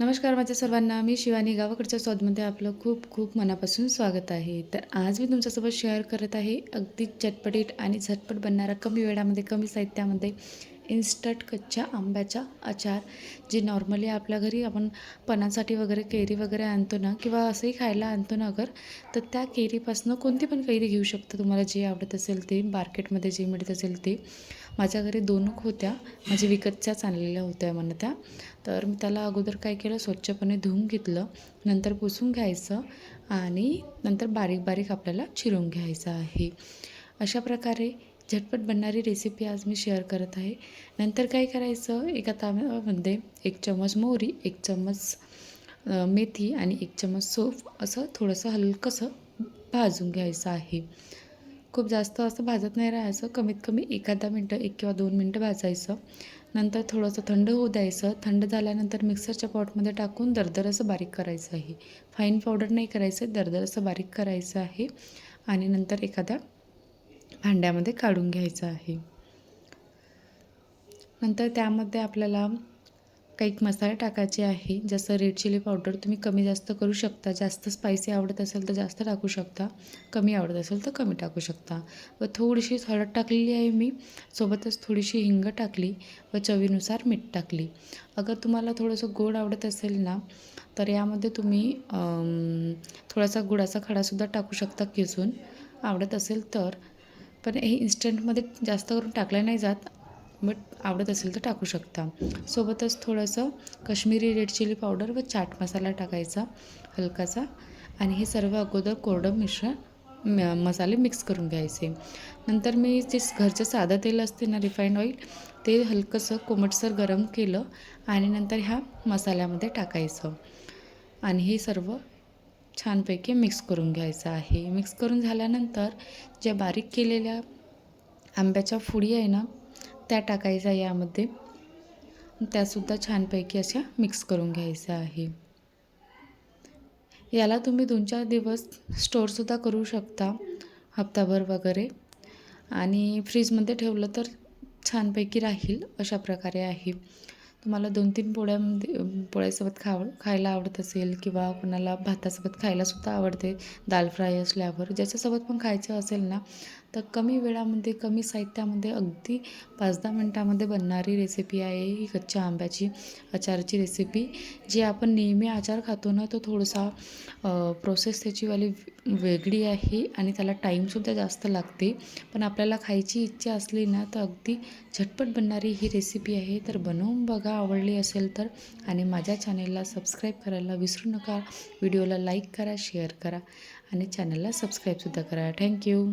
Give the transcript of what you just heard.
नमस्कार माझ्या सर्वांना. मी शिवानी गावाकडच्या स्वादमध्ये आपलं खूप खूप मनापासून स्वागत आहे. तर आज मी तुमच्यासोबत शेअर करत आहे. अगदी चटपटीत आणि झटपट बनणारा कमी वेळामध्ये कमी साहित्यामध्ये इन्स्टंट कच्च्या आंब्याचा अचार जे नॉर्मली आपल्या घरी आपण पणासाठी वगैरे कैरी वगैरे आणतो ना किंवा असंही खायला आणतो ना अगर तर त्या कैरीपासनं कोणती पण कैरी घेऊ शकता. तुम्हाला जे आवडत असेल ते मार्केटमध्ये जे मिळत असेल ते. माझ्या घरी दोनक होत्या. माझ्या विकतच्याच आणलेल्या होत्या म्हणा त्या. तर मी त्याला अगोदर काय केलं स्वच्छपणे धुवून घेतलं. नंतर पुसून घ्यायचं आणि नंतर बारीक बारीक आपल्याला चिरून घ्यायचं आहे. अशा प्रकारे झटपट बनणारी रेसिपी आज मी शेअर करत आहे. नंतर काय करायचं? एका ताव्यामध्ये एक चम्मच मोहरी एक चम्मच मेथी आणि एक चम्मच सोफ असं थोडंसं हलकंसं भाजून घ्यायचं आहे. खूप जास्त असं भाजत नाही राहायचं. कमीत कमी एखादा मिनटं एक किंवा दोन मिनटं भाजायचं. नंतर थोडंसं थंड होऊ द्यायचं. थंड झाल्यानंतर मिक्सरच्या पॉटमध्ये टाकून दरदर असं बारीक करायचं आहे. फाईन पावडर नाही करायचं. दरदर असं बारीक करायचं आहे. आणि नंतर एखाद्या भांड्यामध्ये काढून घ्यायचं आहे. नंतर त्यामध्ये आपल्याला काही मसाले टाकायचे आहे. जसं रेड चिली पावडर तुम्ही कमी जास्त करू शकता. जास्त स्पायसी आवडत असेल तर जास्त टाकू शकता. कमी आवडत असेल तर कमी टाकू शकता. व थोडीशी हळद टाकलेली आहे मी. सोबतच थोडीशी हिंग टाकली व चवीनुसार मीठ टाकली. अगर तुम्हाला थोडंसं गोड आवडत असेल ना तर यामध्ये तुम्ही थोडासा गुळाचा खडासुद्धा टाकू शकता किसून. आवडत असेल तर पण हे इन्स्टंटमध्ये जास्त करून टाकलं नाही जात. बट आवडत असेल तर टाकू शकता. सोबतच थोडंसं कश्मीरी रेड चिली पावडर व चाट मसाला टाकायचा हलकासा. आणि हे सर्व अगोदर कोरडं मिश्रण म मसाले मिक्स करून घ्यायचे. नंतर मी जे घरचं साधं तेल असते ना रिफाईंड ऑइल ते हलकंसं कोमटसर गरम केलं आणि नंतर ह्या मसाल्यामध्ये टाकायचं. आणि हे सर्व छानपैकी मिक्स करून घ्यायचं आहे. मिक्स करून झाल्यानंतर ज्या बारीक केलेल्या आंब्याच्या फुडी आहे ना त्या टाकायच्या यामध्ये. त्यासुद्धा छानपैकी अशा मिक्स करून घ्यायचं आहे. याला तुम्ही दोन चार दिवस स्टोअरसुद्धा करू शकता हप्ताभर वगैरे. आणि फ्रीजमध्ये ठेवलं तर छानपैकी राहील अशा प्रकारे आहे. तुम्हाला दोन तीन पोळ्यामध्ये म्हणजे, पोळ्यासोबत खाव खायला आवडत असेल किंवा कोणाला भातासोबत खायलासुद्धा आवडते दाल फ्राय असल्यावर. ज्याच्यासोबत पण खायचं असेल ना तर कमी वेळामध्ये कमी साहित्यामध्ये अगदी पाच दहा मिनटामध्ये बनणारी रेसिपी आहे ही कच्च्या आंब्याची अचारची रेसिपी जी आपण नेहमी आचार खातो ना तो थोडासा प्रोसेस त्याचीवाली वेगळी आहे आणि त्याला टाईमसुद्धा जास्त लागते. पण आपल्याला खायची इच्छा असली ना तर अगदी झटपट बनणारी ही रेसिपी आहे. तर बनवून बघा आवडली असेल तर. आणि माझ्या चॅनेलला सबस्क्राईब करायला विसरू नका. व्हिडिओला लाईक करा शेअर करा. आणि चॅनलला सबस्क्राईबसुद्धा करा. थँक्यू